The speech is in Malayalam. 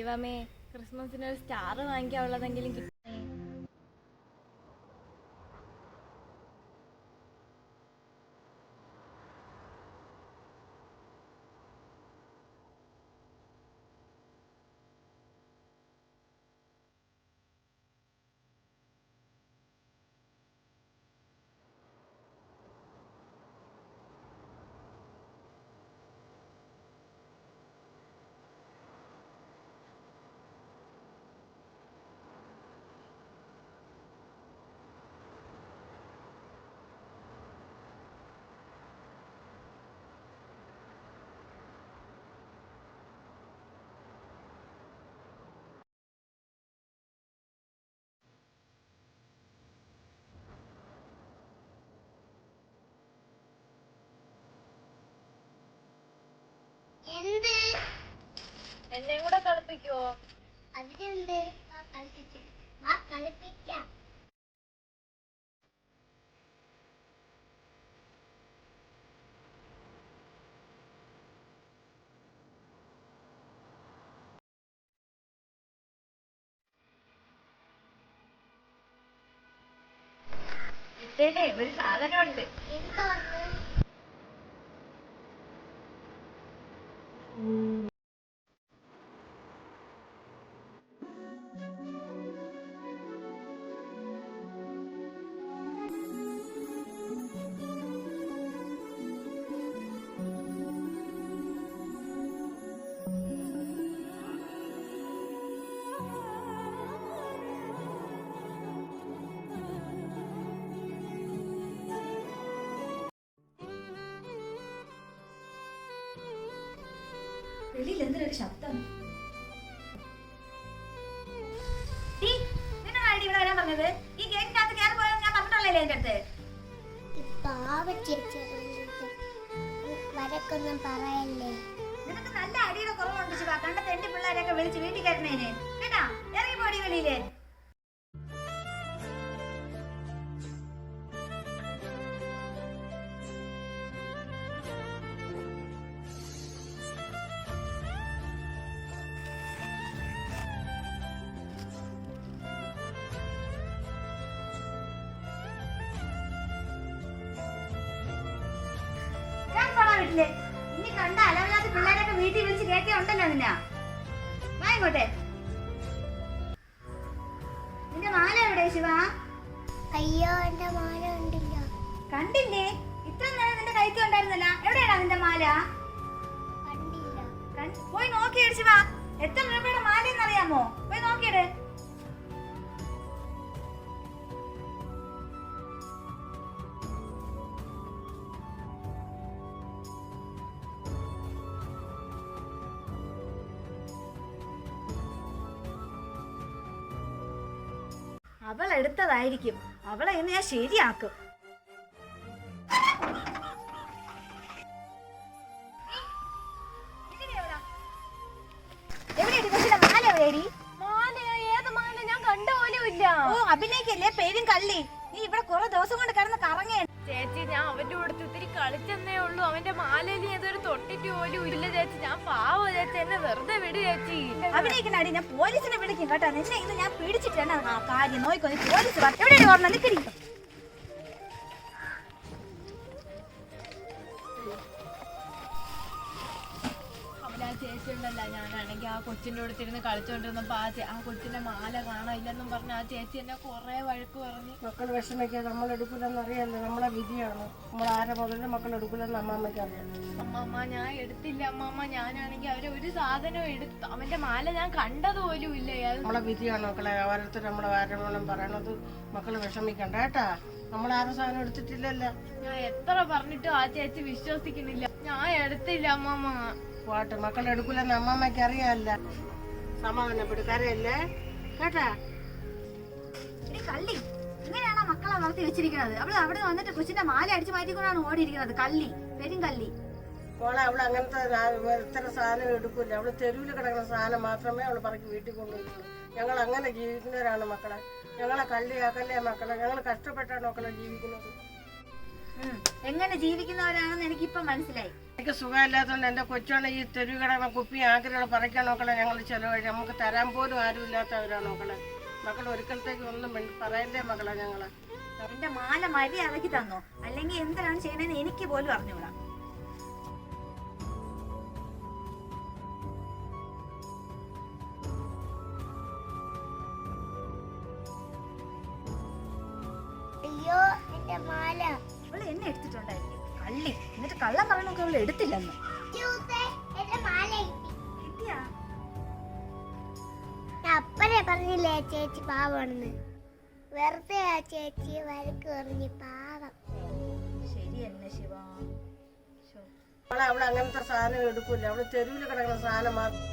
ദൈവമേ ക്രിസ്മസിന് ഒരു സ്റ്റാർ വാങ്ങിക്കാനുള്ളതെങ്കിലും എന്ത്? എന്നെ കൂടെ കളിപ്പിക്കുവോ? അതിനെന്ത്? ആ കളിപ്പിച്ച് ആ കളിപ്പിക്കാം. ഇതേ ഒരു സാധനമുണ്ട്. Mm. വെളിയിൽ എന്തൊരു ശബ്ദം പറഞ്ഞത്? ഈ ഗേറ്റിനകത്ത് കയറി പോയെന്ന് ഞാൻ പറഞ്ഞിട്ടുള്ളല്ലേ എന്റെ അടുത്ത്? വരക്കൊന്നും പറയല്ലേ? നിനക്ക് നല്ല അടിയുടെ കുറവുണ്ട് ശിവ. കണ്ട തെണ്ടി പിള്ളേരെയൊക്കെ വിളിച്ച് വീട്ടിൽ കയറുന്നേനെ കേട്ടാ? ഇറങ്ങി പോടി വെളിയിൽ. പോടാ ഇനി കണ്ട അലവില്ലാത്ത പിള്ളേരൊക്കെ വീട്ടിൽ വിളിച്ച് കയറ്റിയ ഉണ്ടല്ലോ നിന്ന. വാങ്ങോട്ടെ നിന്റെ മാല എവിടെ ശിവ? അയ്യോ എന്റെ മാല ഉണ്ടില്ല കണ്ടില്ലേ? ഇത്ര നേരം നിന്റെ കൈക്ക് ഉണ്ടായിരുന്നല്ല. എവിടെയാണ് നിന്റെ മാല? കണ്ടില്ല. പോയി നോക്കിയേ ശിവ. എത്ര രൂപയുടെ മാലയെന്ന് അവൾ എടുത്തതായിരിക്കും അവളെ ഇന്ന് ഞാൻ ശരിയാക്കും. അഭിനയിക്കല്ലേ? പേരും കള്ളി. നീ ഇവിടെ കുറെ ദിവസം കൊണ്ട് കിടന്ന് കറങ്ങേ ചേച്ചി ഞാൻ അവന്റെ കൂടെ ഒത്തിരി കളിച്ചെന്നേ ഉള്ളൂ. അവന്റെ മാലയിൽ ഏതൊരു തൊട്ടിട്ട് പോലും ഇല്ല ചേച്ചി. ഞാൻ പാവ ചേച്ചി. എന്നെ വെറുതെ വിട് ചേച്ചി. അഭിനയിക്കണടി ഞാൻ പോലീസിനെ വിളിക്കും കേട്ടോ. ഇന്ന് ഞാൻ പിടിച്ചിട്ടാണ് ആ കാര്യം നോക്കി പോലീസ് എവിടെയാണ് ഓർമ്മ? നിക്കടി ഉണ്ടല്ല ഞാനാണെങ്കിൽ ആ കൊച്ചിന്റെ അടുത്തിരുന്ന് ഇരുന്ന് കളിച്ചോണ്ടിരുന്നപ്പോ ആ ചേ- ആ കൊച്ചിന്റെ മാല കാണാനില്ലെന്നും പറഞ്ഞ് ആ ചേച്ചി എന്നെ കുറേ വഴക്ക് പറഞ്ഞു. മക്കൾ വിഷമിക്കുക നമ്മൾ എടുക്കില്ലെന്ന് അറിയാലോ. നമ്മളെ വിധിയാണ്. നമ്മൾ ആരെ മുതലും മക്കൾ എടുക്കില്ലെന്ന് അമ്മാമ്മയ്ക്ക് അറിയാം. അമ്മമ്മ ഞാൻ എടുത്തില്ല. അമ്മമ്മ ഞാനാണെങ്കിൽ അവരെ ഒരു സാധനവും എടുത്തു അവന്റെ മാല ഞാൻ കണ്ടത് പോലും ഇല്ല. നമ്മളെ വിധിയാണ് മക്കളെ. ഓരോരുത്തർ നമ്മുടെ ആരോടും പറയണത് മക്കൾ വിഷമിക്കണ്ട കേട്ടാ. നമ്മൾ ആരും സാധനം എടുത്തിട്ടില്ലല്ലോ. ഞാൻ എത്ര പറഞ്ഞിട്ടും ആ ചേച്ചി വിശ്വസിക്കുന്നില്ല. ഞാൻ എടുത്തില്ല അമ്മമ്മ. പോട്ടെ. മക്കൾ എടുക്കൂലെന്ന് അമ്മാമ്മയ്ക്ക് അറിയാമല്ല സമാധാനപ്പെട്ട് കരയല്ലേ? കേട്ടാ? കള്ളി ഇങ്ങനെയാണോ മക്കളെ വളർത്തി വെച്ചിരിക്കുന്നത്? അവൾ അവിടെ വന്നിട്ട് കൊച്ചിന്റെ മാല അടിച്ചു മാറ്റിക്കൊണ്ടാണ് ഓടിയിരിക്കുന്നത്. കള്ളി പെരും കള്ളി. മോളെ അവൾ അങ്ങനത്തെ ഇത്ര സാധനം എടുക്കൂല. അവൾ തെരുവിൽ കിടക്കുന്ന സാധനം മാത്രമേ അവൾ പറക്കി വീട്ടിൽ കൊണ്ടുവരുള്ളൂ. ഞങ്ങൾ അങ്ങനെ ജീവിക്കുന്നവരാണ് മക്കളെ. ഞങ്ങളെ കള്ളിയാക്കല്ലേ മക്കളെ? ഞങ്ങൾ കഷ്ടപ്പെട്ടാണ് മക്കളെ ജീവിക്കുന്നത്. എങ്ങനെ ജീവിക്കുന്നവരാണെന്ന് എനിക്കിപ്പം മനസ്സിലായി. എനിക്ക് സുഖമില്ലാത്തതുകൊണ്ട് എന്റെ കൊച്ചാണ് ഈ തെരുവ് കിടക്കുന്ന കുപ്പി ആഗ്രഹങ്ങൾ പറിക്കാൻ നോക്കണം. ഞങ്ങൾ ചിലവഴി നമുക്ക് തരാൻ പോലും ആരും ഇല്ലാത്തവരാണ് നോക്കളെ മക്കൾ ഒരിക്കലത്തേക്ക് ഒന്നും പറയണ്ടേ പറയല്ലേ മക്കളെ ഞങ്ങളെ? എന്റെ മാല മര്യാദയ്ക്ക് തന്നോ? അല്ലെങ്കിൽ എന്താണ് ചെയ്യണേന്ന് എനിക്ക് പോലും അറിഞ്ഞൂടാ. അയ്യോ എന്റെ മാല. അവൾ എന്നെ എടുത്തിട്ടുണ്ടായിരുന്നു കള്ളി എന്നിട്ട് കള്ളം പറയണൊക്കെ അവൾ എടുത്തില്ലെന്ന്. അപ്പനെ പറഞ്ഞില്ലേ ചേച്ചി പാവാണെന്ന്? വെറുതെ ആ ചേച്ചി വരക്ക് പറഞ്ഞ് പാവം. ശരി എന്നെ ശിവ. അവൾ അങ്ങനത്തെ സാധനം എടുക്കൂല. അവൾ തെരുവിൽ കിടക്കുന്ന സാധനം മാത്രം